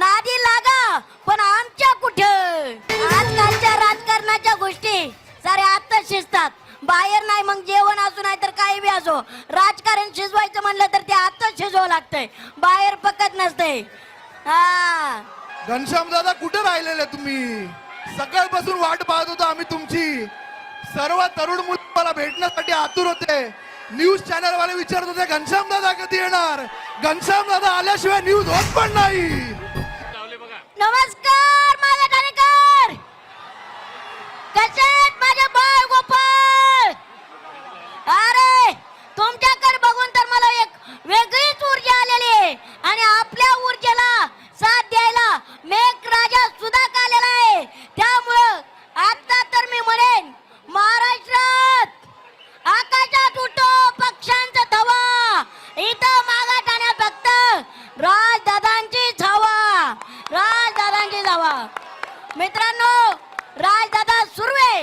नादी लागा पण आमच्या कुठं? आजकालच्या राजकारणाच्या गोष्टी सारे आत्ता शिजतात. बाहेर नाही मग जेवण असू नाही तर काही बी असो. राजकारण शिजवायचं म्हणलं तर ते आत्ताच शिजवावं लागतंय. बाहेर पकत नसते. हा. घनश्याम दादा कुठे राहिलेले तुम्ही? सकाळपासून वाट पाहत होतो आम्ही तुमची. सर्व तरुण मुलं मला भेटण्यासाठी आतुर होते. न्यूज चॅनल वाले विचारत होते घनश्याम दादा कधी येणार? घनश्याम दादा आल्याशिवाय न्यूज होत पण नाही. नमस्कार माझ्या कार्यकर कसे आहेत माझे बाळ गोपाळ अरे तुमच्याकडे बघून तर मला एक वेगळीच ऊर्जा आलेली आहे आणि आपल्या ऊर्जेला साथ द्यायला मेघ राजा सुद्धा आलेला आहे त्यामुळं आता तर मी म्हणेन महाराष्ट्रात आकाशात उठो पक्ष्यांचा थवा इथं मागा ठाण्यात फक्त राजदादांची छावा राजदादांची छावा मित्रांनो राजदादा सुर्वे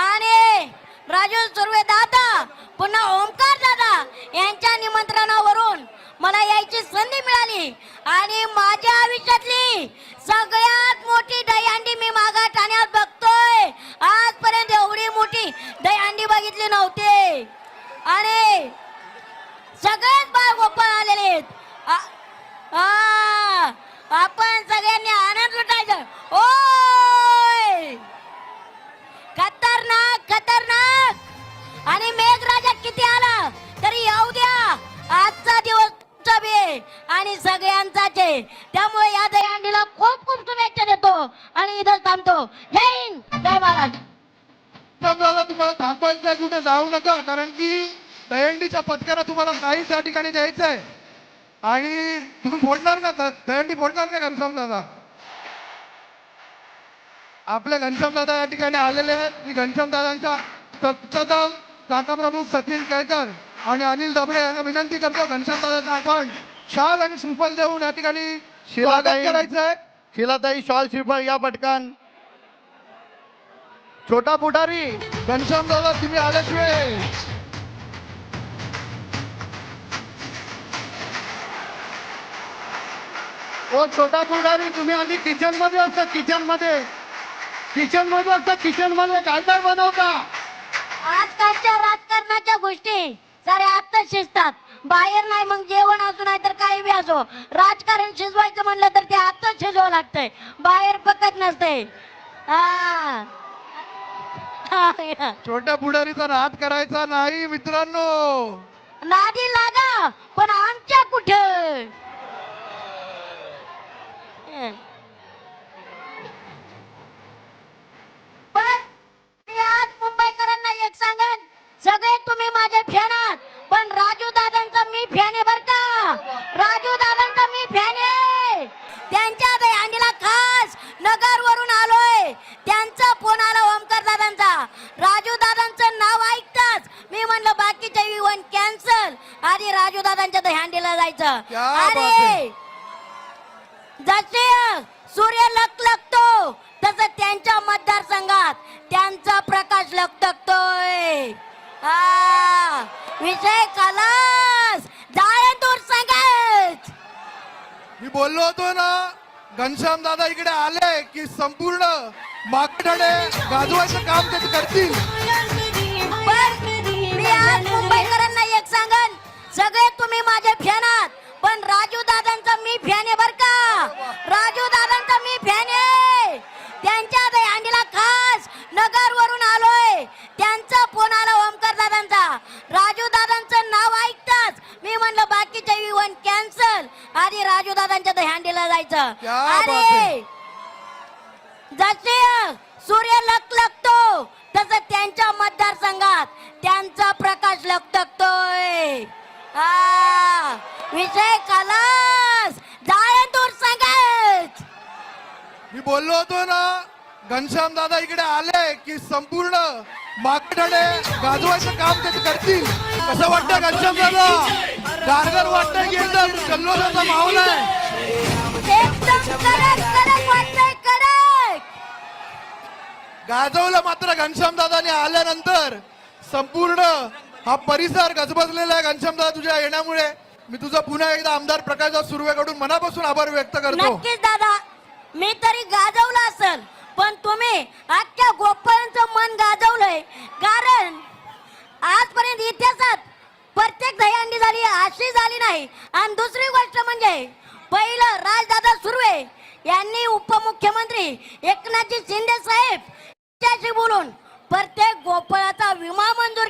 आणि राजू सुर्वे दादा पुन्हा ओमकार दादा यांच्या निमंत्रणावरून मला यायची संधी मिळाली. आणि माझ्या आयुष्यातली सगळ्यात मोठी दहीहंडी मी मागा ठाण्यात बघतोय. आजपर्यंत एवढी मोठी दहीहंडी बघितली नव्हती. आणि सगळेच बाळ गोपाळ आलेले आहेत. आणि सगळ्यांचाच आहे त्यामुळे या दहीहंडीला खूप खूप शुभेच्छा देतो आणि इथं थांबतो. जय हिंद. जय महाराज. तुम्हाला थांबायचं आहे, कुठे जाऊ नका कारण की दहीहंडीच्या पत्करा तुम्हाला नाही त्या ठिकाणी द्यायचं आहे. आणि तुम्ही फोडणार ना द- दहंडी फोडणार का घनश्याम दादा? आपले घनश्याम दादा या ठिकाणी आलेले आहेत. मी घनश्याम दादांच्या सत्तम शाखा प्रमुख सचिन केळकर आणि अनिल दबडे यांना विनंती करतो घनश्याम दादांना आपण शाल आणि सुफल देऊन या ठिकाणी शिलाताई करायचं आहे शिलाताई शॉल श्रीफळ या पटकन. छोटा पुढारी घनश्याम दादा तुम्ही आल्याशिवाय ओ छोटा पुढारी तुम्ही आधी किचनमध्ये असता किचनमध्ये किचनमध्ये असता किचनमध्ये काय काय बनवता? आजकालच्या राजकारणाच्या गोष्टी सारे आत्ताच शिजतात. बाहेर नाही मग जेवण असू नाही तर काही बी असो. राजकारण शिजवायचं म्हणलं तर ते आत्ताच शिजवावं लागतंय. बाहेर पकत नसते हा. छोट्या पुढारीचा नाद करायचा नाही मित्रांनो. नादी लागा पण आमच्या कुठं हं. पण मी आज मुंबईकरांना एक सांगेन सगळे तुम्ही माझे फॅन आहात पण राजू दादांचा मी फॅन आहे बर का राजू दादांचा मी फॅन आहे. त्यांच्या दहीहंडीला खास नगर वरून आलोय. त्यांचा फोन आला ओमकार दादांचा. राजू दादांचं नाव ऐकताच मी म्हणलं बाकीचे इव्हन कॅन्सल आधी राजू दादांच्या दहीहंडीला जायचं. अरे. जसे सूर्य लखलखतो तसं त्यांच्या मतदारसंघात त्यांचा प्रकाश लखलखतोय हा विषय कलास जाळे दूर सांगत मी बोललो होतो ना घनश्याम दादा इकडे आले की संपूर्ण मागकडे गाजवायचं काम ते करतील. आधी राजू दादांच्या दहीहंडीला जायचं. क्या बात है. अरे जसे सूर्य लखलखतो तसं त्यांच्या मतदारसंघात त्यांचा प्रकाश लखलखतोय विषय कलास जाळे दूर सांगत. मी बोललो होतो ना घनश्याम दादा इकडे आले की संपूर्ण मागकडे गाजवायचं काम ते करतील. कसं वाटतं घनश्याम दादा? गारगर वाटतंय की एकदम? जल्लोषाचा माहोल आहे. गाजवलं मात्र घनश्याम दादाने आल्यानंतर संपूर्ण हा परिसर गजबजलेला आहे घनश्याम दादा तुझ्या येण्यामुळे. मी तुझा पुन्हा एकदा आमदार प्रकाशराव सुर्वेकडून मनापासून आभार व्यक्त करतो. नक्कीच दादा. मी तरी गाजवलं असेल. पण तुम्ही आजच्या गोपाळांचं मन गाजवलंय. कारण आजपर्यंत इतिहासात प्रत्येक दहीहंडी झाली अशी झाली नाही. आणि दुसरी गोष्ट म्हणजे पहिलं राजदादा सुर्वे यांनी उपमुख्यमंत्री एकनाथजी शिंदे साहेब बोलून प्रत्येक गोपाळाचा विमा मंजूर